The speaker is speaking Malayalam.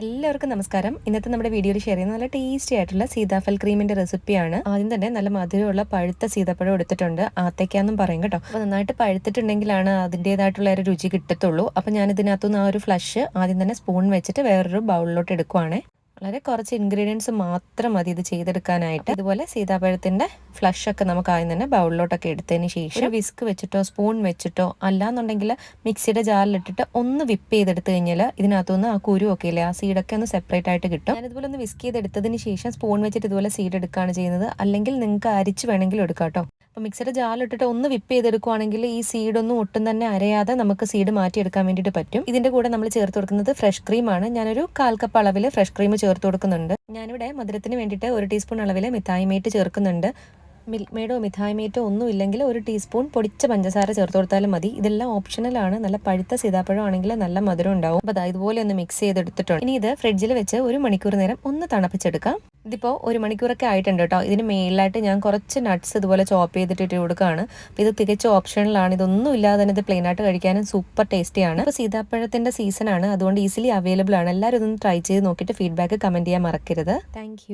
എല്ലാവർക്കും നമസ്കാരം. ഇന്നത്തെ നമ്മുടെ വീഡിയോയിൽ ഷെയർ ചെയ്യുന്ന നല്ല ടേസ്റ്റി ആയിട്ടുള്ള സീതാഫൽ ക്രീമിന്റെ റെസിപ്പിയാണ് ആദ്യം തന്നെ നല്ല മധുരമുള്ള പഴുത്ത സീതാപ്പഴം എടുത്തിട്ടുണ്ട്. ആത്തേക്കാന്നും പറയും കേട്ടോ. അപ്പോൾ നന്നായിട്ട് പഴുത്തിട്ടുണ്ടെങ്കിലാണ് അതിന്റെതായിട്ടുള്ള ഒരു രുചി കിട്ടത്തുള്ളൂ. അപ്പോൾ ഞാൻ ഇതിനകത്തുനിന്ന് ആ ഒരു ഫ്ലഷ് ആദ്യം തന്നെ സ്പൂൺ വെച്ചിട്ട് വേറൊരു ബൗളിലോട്ട് എടുക്കുവാണേ. വളരെ കുറച്ച് ഇൻഗ്രീഡിയൻസ് മാത്രം മതി ഇത് ചെയ്തെടുക്കാനായിട്ട്. ഇതുപോലെ സീതാപഴത്തിന്റെ ഫ്ലഷ് ഒക്കെ നമുക്ക് ആദ്യം തന്നെ ബൗളിലോട്ടൊക്കെ എടുത്തതിന് ശേഷം വിസ്ക് വെച്ചിട്ടോ സ്പൂൺ വെച്ചിട്ടോ അല്ലാന്നുണ്ടെങ്കിൽ മിക്സിയുടെ ജാറിലിട്ടിട്ട് ഒന്ന് വിപ്പ് ചെയ്തെടുത്ത് കഴിഞ്ഞാൽ ഇതിനകത്തുനിന്ന് ആ കുരു ഒക്കെ ഇല്ലേ ആ സീഡൊക്കെ ഒന്ന് സെപ്പറേറ്റ് ആയിട്ട് കിട്ടും. ഞാൻ ഇതുപോലെ ഒന്ന് വിസ്ക് ചെയ്തെടുത്തതിന് ശേഷം സ്പൂൺ വെച്ചിട്ട് ഇതുപോലെ സീഡ് എടുക്കുകയാണ് ചെയ്യുന്നത്. അല്ലെങ്കിൽ നിങ്ങൾക്ക് അരിച്ച് വേണമെങ്കിലും എടുക്കാം കേട്ടോ. അപ്പോൾ മിക്സിയുടെ ജാലിട്ടിട്ട് ഒന്ന് വിപ്പ് ചെയ്തെടുക്കുവാണെങ്കിൽ ഈ സീഡൊന്നും ഒട്ടും തന്നെ അരയാതെ നമുക്ക് സീഡ് മാറ്റിയെടുക്കാൻ വേണ്ടിയിട്ട് പറ്റും. ഇതിന്റെ കൂടെ നമ്മൾ ചേർത്ത് കൊടുക്കുന്നത് ഫ്രഷ് ക്രീമാണ് ഞാനൊരു കാൽ കപ്പ് അളവിൽ ഫ്രഷ് ക്രീം ചേർത്ത് കൊടുക്കുന്നുണ്ട്. ഞാനിവിടെ മധുരത്തിന് വേണ്ടിയിട്ട് ഒരു ടീസ്പൂൺ അളവിൽ മിഠായി മേറ്റ് ചേർക്കുന്നുണ്ട്. മിൽക്ക് മിഠായി മേറ്റോ ഒന്നും ഇല്ലെങ്കിൽ ഒരു ടീസ്പൂൺ പൊടിച്ച പഞ്ചസാര ചേർത്ത് കൊടുത്താലും മതി. ഇതെല്ലാം ഓപ്ഷണലാണ് നല്ല പഴുത്ത സീതാപ്പഴം ആണെങ്കിൽ നല്ല മധുരം ഉണ്ടാവും. അപ്പോൾ ഇതുപോലെ ഒന്ന് മിക്സ് ചെയ്തെടുത്തിട്ടുണ്ട്. ഇനി ഇത് ഫ്രിഡ്ജിൽ വെച്ച് ഒരു മണിക്കൂർ നേരം ഒന്ന് തണുപ്പിച്ചെടുക്കാം. ഇതിപ്പോൾ ഒരു മണിക്കൂറൊക്കെ ആയിട്ടുണ്ട് കേട്ടോ ഇതിന് മേളിലായിട്ട് ഞാൻ കുറച്ച് നട്ട്സ് ഇതുപോലെ ചോപ്പ് ചെയ്തിട്ട് ഇട്ട് കൊടുക്കുകയാണ്. അപ്പോൾ ഇത് തികച്ച ഓപ്ഷണലാണ് ഇതൊന്നും ഇല്ലാതെ തന്നെ ഇത് പ്ലെയിൻ ആയിട്ട് കഴിക്കാനും സൂപ്പർ ടേസ്റ്റിയാണ് ഇപ്പോൾ സീതാപ്പഴത്തിന്റെ സീസണാണ് അതുകൊണ്ട് ഈസിലി അവൈലബിൾ ആണ്. എല്ലാവരും ഒന്ന് ട്രൈ ചെയ്ത് നോക്കിയിട്ട് ഫീഡ്ബാക്ക് കമന്റ് ചെയ്യാൻ മറക്കരുത്. താങ്ക്